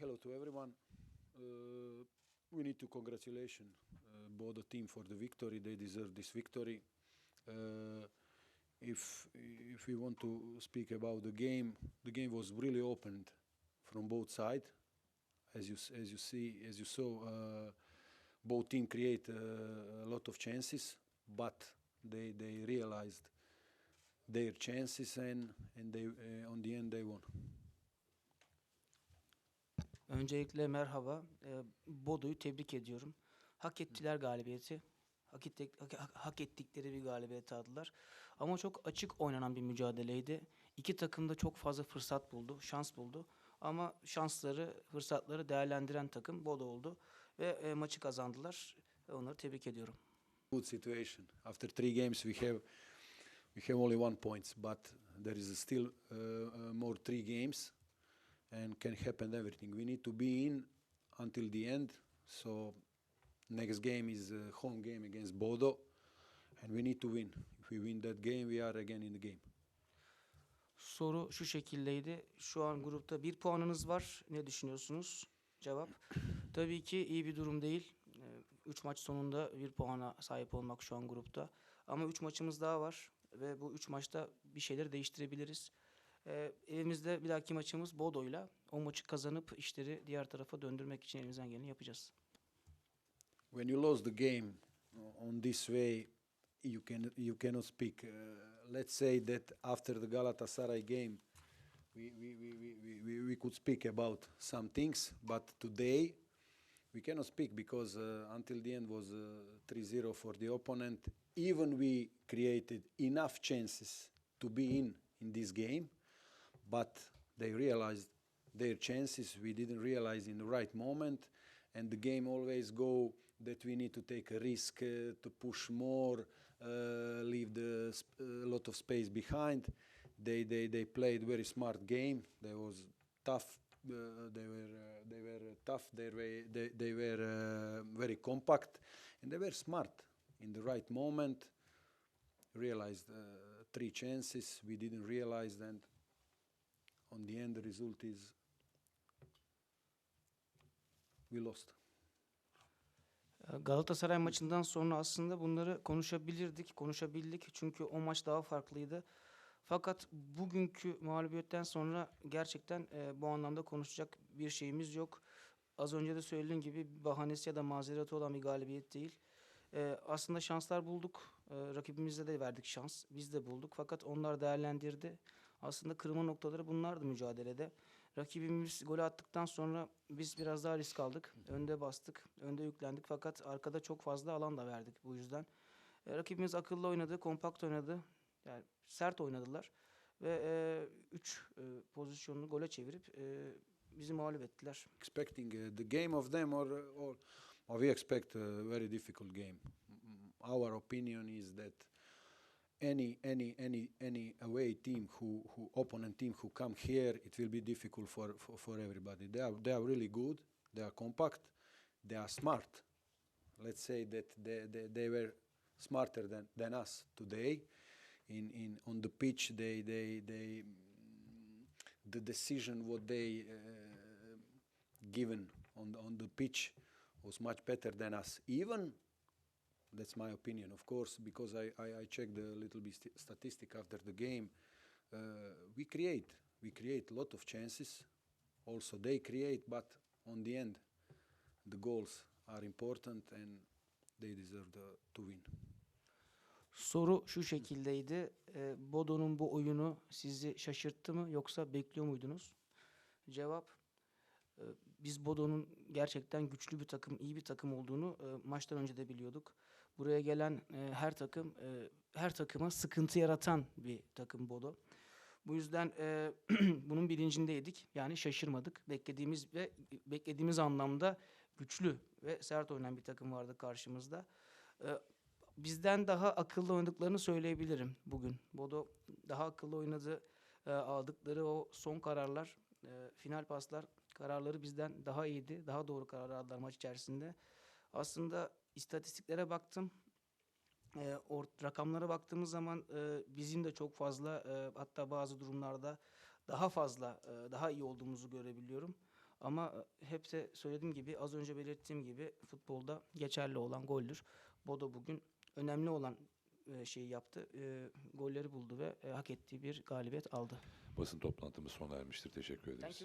hello to everyone. Uh, we need to congratulation uh, the team for the victory. They deserve this victory. Uh, if if we want to speak about the game, the game was really opened from both sides. As you as you see as you saw, both team create a lot of chances, but they they realized their chances and and they uh, on the end they won. Öncelikle merhaba. Ee, Bodo'yu tebrik ediyorum. Hak ettiler galibiyeti. Hak, ettik, hak ettikleri bir galibiyet aldılar. Ama çok açık oynanan bir mücadeleydi. İki takım da çok fazla fırsat buldu, şans buldu. Ama şansları, fırsatları değerlendiren takım Bodo oldu. Ve e, maçı kazandılar. Onları tebrik ediyorum. good situation. After three games, we have we have only one points, but there is still uh, uh, more three games, and can happen everything. We need to be in until the end. So next game is a home game against Bodo, and we need to win. If we win that game, we are again in the game. Soru şu şekildeydi. Şu an grupta bir puanınız var. Ne düşünüyorsunuz? Cevap. Tabii ki iyi bir durum değil. Ee, Üç maç sonunda bir puana sahip olmak şu an grupta. Ama üç maçımız daha var. Ve bu üç maçta bir şeyleri değiştirebiliriz. Ee, evimizde bir dahaki maçımız Bodo'yla. O maçı kazanıp işleri diğer tarafa döndürmek için elimizden geleni yapacağız. when you lose the game on this way, you can you cannot speak. Uh, let's say that after the Galatasaray game, we we, we, we, we, we could speak about some things, but today we cannot speak because uh, until the end was uh, 3-0 for the opponent. Even we created enough chances to be in in this game, but they realized their chances. We didn't realize in the right moment, and the game always go that we need to take a risk uh, to push more, uh, leave the sp- a lot of space behind. They they they played very smart game. They was tough. Uh, they were uh, they were uh, tough. They were they, they were uh, very compact, and they were smart in the right moment. Realized uh, three chances. We didn't realize, and on the end, the result is we lost. Galatasaray maçından sonra aslında bunları konuşabilirdik, konuşabildik. Çünkü o maç daha farklıydı. Fakat bugünkü mağlubiyetten sonra gerçekten e, bu anlamda konuşacak bir şeyimiz yok. Az önce de söylediğim gibi bahanesi ya da mazereti olan bir galibiyet değil. E, aslında şanslar bulduk. E, rakibimize de verdik şans. Biz de bulduk. Fakat onlar değerlendirdi. Aslında kırılma noktaları bunlardı mücadelede. Rakibimiz golü attıktan sonra biz biraz daha risk aldık. Önde bastık, önde yüklendik fakat arkada çok fazla alan da verdik bu yüzden. E, rakibimiz akıllı oynadı, kompakt oynadı. Yani sert oynadılar ve 3 pozisyonunu gole çevirip e, bizi mağlup ettiler. expecting uh, the game of them or or, or we expect a very difficult game our opinion is that any any any any away team who, who opponent team who come here it will be difficult for, for, for everybody. They are they are really good. They are compact. They are smart. Let's say that they, they, they were smarter than, than us today. In, in on the pitch they they they the decision what they uh, given on the, on the pitch was much better than us. Even that's my opinion of course because i i, I checked a little bit st- statistic after the game uh, we create we create a lot of chances also they create but on the end the goals are important and they deserve the, to win Soru şu şekildeydi. E, Bodo'nun bu oyunu sizi şaşırttı mı yoksa bekliyor muydunuz? Cevap biz Bodo'nun gerçekten güçlü bir takım, iyi bir takım olduğunu e, maçtan önce de biliyorduk. Buraya gelen e, her takım e, her takıma sıkıntı yaratan bir takım Bodo. Bu yüzden e, bunun bilincindeydik. Yani şaşırmadık. Beklediğimiz ve beklediğimiz anlamda güçlü ve sert oynayan bir takım vardı karşımızda. E, bizden daha akıllı oynadıklarını söyleyebilirim bugün. Bodo daha akıllı oynadı. E, aldıkları o son kararlar, e, final paslar kararları bizden daha iyiydi. Daha doğru karar aldılar maç içerisinde. Aslında istatistiklere baktım. E, or- rakamlara baktığımız zaman e, bizim de çok fazla e, hatta bazı durumlarda daha fazla e, daha iyi olduğumuzu görebiliyorum. Ama e, hep de söylediğim gibi az önce belirttiğim gibi futbolda geçerli olan goldür. Bodo bugün önemli olan e, şeyi yaptı. E, golleri buldu ve e, hak ettiği bir galibiyet aldı. Basın toplantımız sona ermiştir. Teşekkür ederiz.